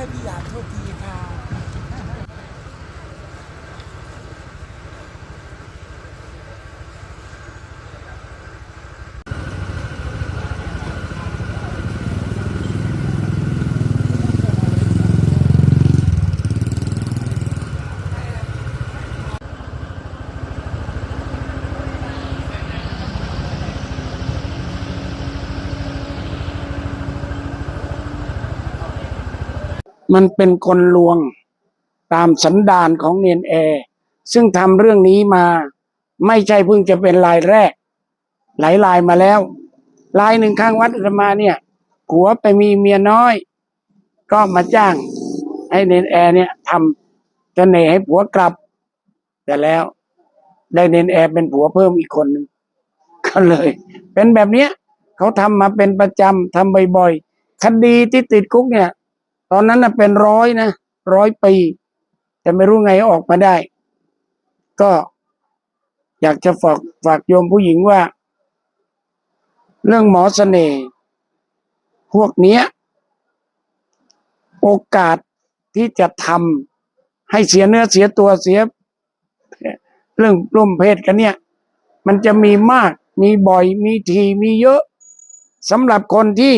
ค่พี่ยาดโทษทีค่ะ มันเป็นคนลวงตามสันดานของเนนแอร์ซึ่งทำเรื่องนี้มาไม่ใช่เพิ่งจะเป็นรายแรก หลายรายมาแล้วรายหนึ่งข้างวัดอาตมาเนี่ยผัวไปมีเมียน้อย ก็มาจ้างให้เนนแอร์เนี่ยทำจะเน่ห์ให้ผัวกลับ แต่แล้วได้เนนแอร์เป็นผัวเพิ่มอีกคนหนึ่งก็เลย เป็นแบบเนี้ยเขาทำมาเป็นประจำทำบ่อยๆคดีที่ติดคุกเนี่ย ตอนนั้นน่ะเป็นร้อยนะร้อยปี แต่ไม่รู้ไงออกมาได้ ก็อยากจะฝากฝากโยมผู้หญิงว่า เรื่องหมอเสน่ห์พวกเนี้ย โอกาสที่จะทำให้เสียเนื้อเสียตัวเสีย เรื่องร่วมเพศกันเนี่ย มันจะมีมากมีบ่อยมีทีมีเยอะสำหรับคนที่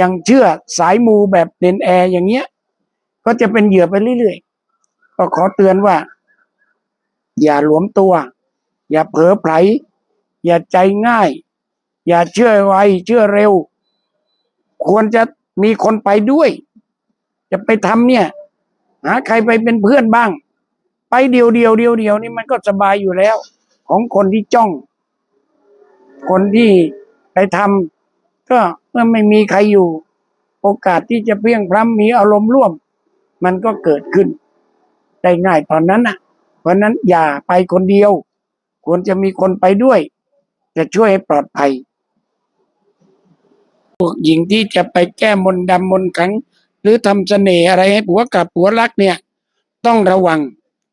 ยังเชื่อสายมูแบบเนนแอร์อย่างเงี้ย ก็จะเป็นเหยื่อไปเรื่อยๆ ก็ขอเตือนว่า อย่าหลวมตัว อย่าเผลอไผล อย่าใจง่าย อย่าเชื่อไวเชื่อเร็ว ควรจะมีคนไปด้วย จะไปทำเนี่ย หาใครไปเป็นเพื่อนบ้าง ไปเดียวเดียวเดียวเดียวนี่มันก็สบายอยู่แล้ว ของคนที่จ้อง คนที่ไปทำก็ เมื่อไม่มีใครอยู่ โอกาสที่จะเพียงพร้ำมีอารมณ์ร่วม มันก็เกิดขึ้น ได้ง่ายตอนนั้นน่ะ เพราะนั้นอย่าไปคนเดียว ควรจะมีคนไปด้วย จะช่วยให้ปลอดภัยพวกหญิงที่จะไปแก้มนดำมนขัง หรือทำเสน่ห์อะไรให้ผัวกับผัวรักเนี่ย ต้องระวัง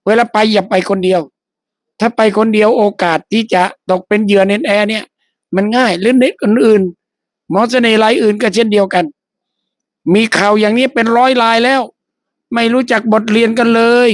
เวลาไปอย่าไปคนเดียว ถ้าไปคนเดียวโอกาสที่จะตกเป็นเหยื่อเน็นแอเนี่ย มันง่ายหรือเน็ตอื่นๆ หมอเสน่ห์รายอื่นก็เช่นเดียวกัน มีข่าวอย่างนี้เป็นร้อยลายแล้ว ไม่รู้จักบทเรียนกันเลย